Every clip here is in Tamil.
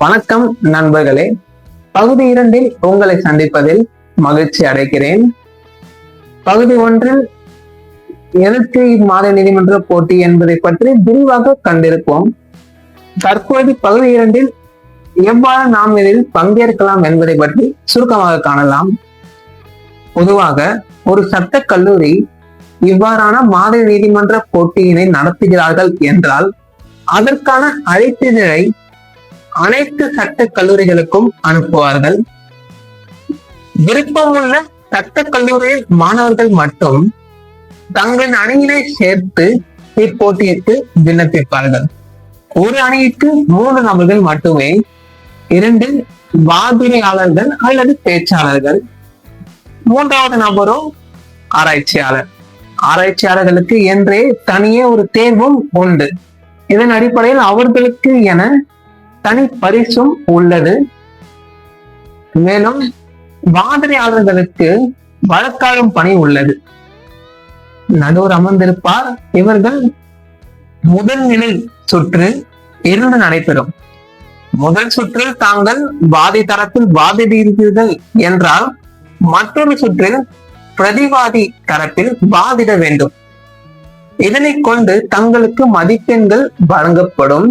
வணக்கம் நண்பர்களே. பகுதி இரண்டில் உங்களை சந்திப்பதில் மகிழ்ச்சி அடைகிறேன். பகுதி ஒன்றில் எதற்கு இம்மாத நீதிமன்ற போட்டி என்பதை பற்றி விரிவாக கண்டிருப்போம். தற்போது பகுதி இரண்டில் எவ்வாறு நாம் இதில் பங்கேற்கலாம் என்பதை பற்றி சுருக்கமாக காணலாம். பொதுவாக ஒரு சட்ட கல்லூரி இவ்வாறான மாத நீதிமன்ற போட்டியினை நடத்துகிறார்கள் என்றால் அதற்கான அழைப்பிதழை அனைத்து சட்ட கல்லூரிகளுக்கும் அனுப்புவார்கள். விருப்பமுள்ள சட்ட கல்லூரி மாணவர்கள் மட்டும் தங்களின் அணியினை சேர்த்து இப்போட்டியிற்கு விண்ணப்பிப்பார்கள். ஒரு அணிக்கு மூன்று நபர்கள் மட்டுமே இரண்டு வாதிரியாளர்கள் அல்லது பேச்சாளர்கள். மூன்றாவது நபரோ ஆராய்ச்சியாளர். ஆராய்ச்சியாளர்களுக்கு என்றே தனியே ஒரு தேர்வும் உண்டு. இதன் அடிப்படையில் அவர்களுக்கு என தனி பரிசும் உள்ளது. மேலும் வாதிரியாளர்களுக்கு வழக்காடும் பணி உள்ளது. நடுவர் அமர்ந்திருப்பார். இவர்கள் முதல்நிலை சுற்று இரண்டு நடைபெறும். முதல் சுற்றில் தாங்கள் வாதி தரப்பில் வாதிடுகிறீர்கள் என்றால் மற்றொரு சுற்றில் பிரதிவாதி தரப்பில் வாதிட வேண்டும். இதனை கொண்டு தங்களுக்கு மதிப்பெண்கள் வழங்கப்படும்.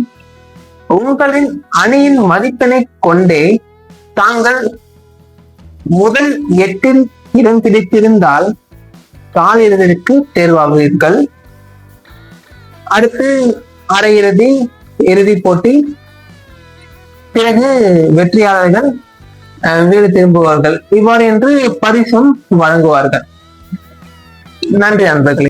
உங்களின் அணியின் மதிப்பெண்ணை கொண்டே தாங்கள் முதல் எட்டில் இடம் பிடித்திருந்தால் காலிறுதிக்கு தேர்வாகுவீர்கள். அடுத்து அரையிறுதி இறுதிப் போட்டி. பிறகு வெற்றியாளர்கள் வீடு திரும்புவார்கள். இவ்வாறு என்று பரிசும் வழங்குவார்கள். நன்றி நண்பர்களே